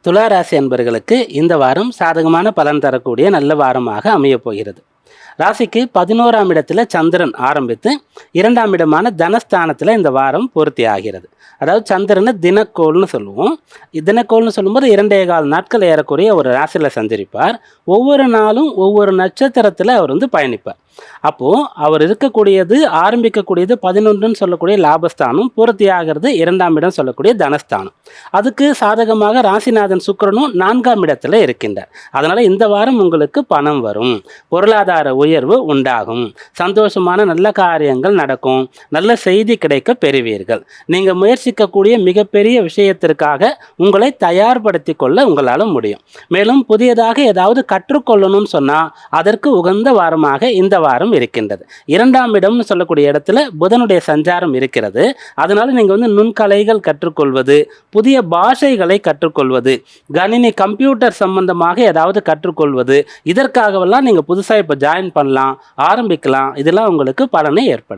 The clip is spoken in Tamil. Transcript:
துளாராசி அன்பர்களுக்கு இந்த வாரம் சாதகமான பலன் தரக்கூடிய நல்ல வாரமாக அமையப் போகிறது. ராசிக்கு பதினோராம் இடத்துல சந்திரன் ஆரம்பித்து இரண்டாம் இடமான தனஸ்தானத்தில் இந்த வாரம் பூர்த்தி ஆகிறது. அதாவது சந்திரனை தினக்கோள்னு சொல்லுவோம். தினக்கோள்னு சொல்லும்போது இரண்டே கால் நாட்கள் ஏறக்குறைய ஒரு ராசியில் சஞ்சரிப்பார். ஒவ்வொரு நாளும் ஒவ்வொரு நட்சத்திரத்தில் அவர் வந்து பயணிப்பார். அப்போது அவர் இருக்கக்கூடியது ஆரம்பிக்கக்கூடியது பதினொன்றுன்னு சொல்லக்கூடிய லாபஸ்தானம் பூர்த்தி ஆகிறது இரண்டாம் இடம் சொல்லக்கூடிய தனஸ்தானம். அதுக்கு சாதகமாக ராசிநாதன் சுக்கிரனும் நான்காம் இடத்துல இருக்கின்றார். அதனால் இந்த வாரம் உங்களுக்கு பணம் வரும். பொருளாதார உயர்வு உண்டாகும். சந்தோஷமான நல்ல காரியங்கள் நடக்கும். நல்ல செய்தி கிடைக்க பெறுவீர்கள். நீங்கள் முயற்சிக்கக்கூடிய மிகப்பெரிய விஷயத்திற்காக உங்களை தயார்படுத்தி கொள்ள உங்களால் முடியும். மேலும் புதியதாக ஏதாவது கற்றுக்கொள்ளணும்னு சொன்னால் அதற்கு உகந்த வாரமாக இந்த வாரம் இருக்கின்றது. இரண்டாம் இடம்னு சொல்லக்கூடிய இடத்துல புதனுடைய சஞ்சாரம் இருக்கிறது. அதனால நீங்கள் வந்து நுண்கலைகள் கற்றுக்கொள்வது புதிய பாஷைகளை கற்றுக்கொள்வது கணினி கம்ப்யூட்டர் சம்பந்தமாக ஏதாவது கற்றுக்கொள்வது இதற்காகவெல்லாம் நீங்கள் புதுசாக இப்போ ஜாயின் பண்ணலாம் ஆரம்பிக்கலாம். இதெல்லாம் உங்களுக்கு பலனை ஏற்படுத்தும்.